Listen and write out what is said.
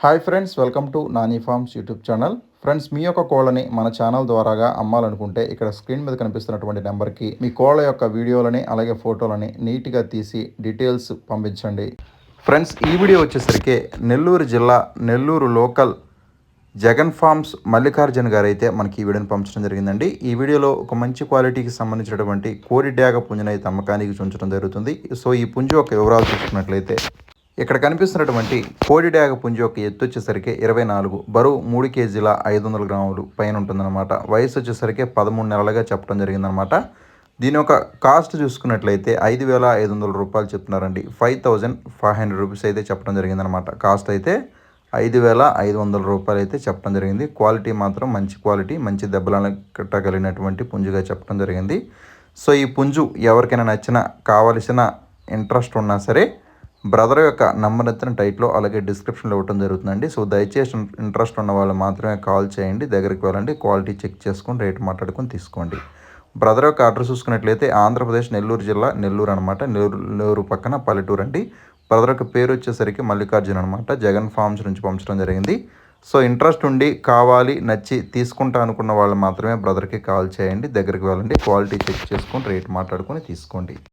Hi friends welcome to Nani farms YouTube channel friends మీ యొక్క కోళ్ళని మన ఛానల్ ద్వారాగా అమ్మాలనుకుంటే ఇక్కడ స్క్రీన్ మీద కనిపిస్తున్నటువంటి నెంబర్కి మీ కోళ్ళ యొక్క వీడియోలని అలాగే ఫోటోలని నీట్గా తీసి డీటెయిల్స్ పంపించండి. ఫ్రెండ్స్ ఈ వీడియో వచ్చేసరికి నెల్లూరు జిల్లా నెల్లూరు లోకల్ జగన్ ఫార్మ్స్ మల్లికార్జున్ గారు అయితే మనకి ఈ వీడియోని పంపించడం జరిగిందండి. ఈ వీడియోలో ఒక మంచి క్వాలిటీకి సంబంధించినటువంటి కోడి డ్యాగ పుంజుని అయితే అమ్మకానికి చూంచడం జరుగుతుంది. సో ఈ పుంజు యొక్క వివరాలు చూసుకున్నట్లయితే ఇక్కడ కనిపిస్తున్నటువంటి కోడి డ్యాగ పుంజు యొక్క ఎత్తు వచ్చేసరికి ఇరవై నాలుగు బరువు మూడు కేజీల ఐదు వందల గ్రాములు పైన ఉంటుందన్నమాట. వయసు వచ్చేసరికి పదమూడు నెలలుగా చెప్పడం జరిగిందనమాట దీని యొక్క కాస్ట్ చూసుకున్నట్లయితే ఐదు వేల ఐదు వందల రూపాయలు చెప్తున్నారండి. Five thousand five hundred rupees అయితే చెప్పడం జరిగిందనమాట కాస్ట్ అయితే ఐదు వేల ఐదు వందల రూపాయలు అయితే చెప్పడం జరిగింది. క్వాలిటీ మాత్రం మంచి క్వాలిటీ మంచి దెబ్బలను కట్టగలిగినటువంటి పుంజుగా చెప్పడం జరిగింది. సో ఈ పుంజు ఎవరికైనా నచ్చిన కావలసిన ఇంట్రెస్ట్ ఉన్నా సరే బ్రదర్ యొక్క నంబర్ ఎత్తిన టైట్లో అలాగే డిస్క్రిప్షన్లో ఇవ్వడం జరుగుతుందండి. సో దయచేసి ఇంట్రెస్ట్ ఉన్న వాళ్ళు మాత్రమే కాల్ చేయండి. దగ్గరికి వెళ్ళండి. క్వాలిటీ చెక్ చేసుకొని రేట్ మాట్లాడుకొని తీసుకోండి. బ్రదర్ యొక్క అడ్రస్ చూసుకున్నట్లయితే ఆంధ్రప్రదేశ్ నెల్లూరు జిల్లా నెల్లూరు అనమాట నెల్లూరు పక్కన పల్లెటూరు అండి. బ్రదర్ యొక్క పేరు వచ్చేసరికి మల్లికార్జున్ అనమాట జగన్ ఫార్మ్స్ నుంచి పంపించడం జరిగింది. సో ఇంట్రెస్ట్ ఉండి కావాలి నచ్చి తీసుకుంటా అనుకున్న వాళ్ళు మాత్రమే బ్రదర్కి కాల్ చేయండి. దగ్గరికి వెళ్ళండి. క్వాలిటీ చెక్ చేసుకొని రేట్ మాట్లాడుకొని తీసుకోండి.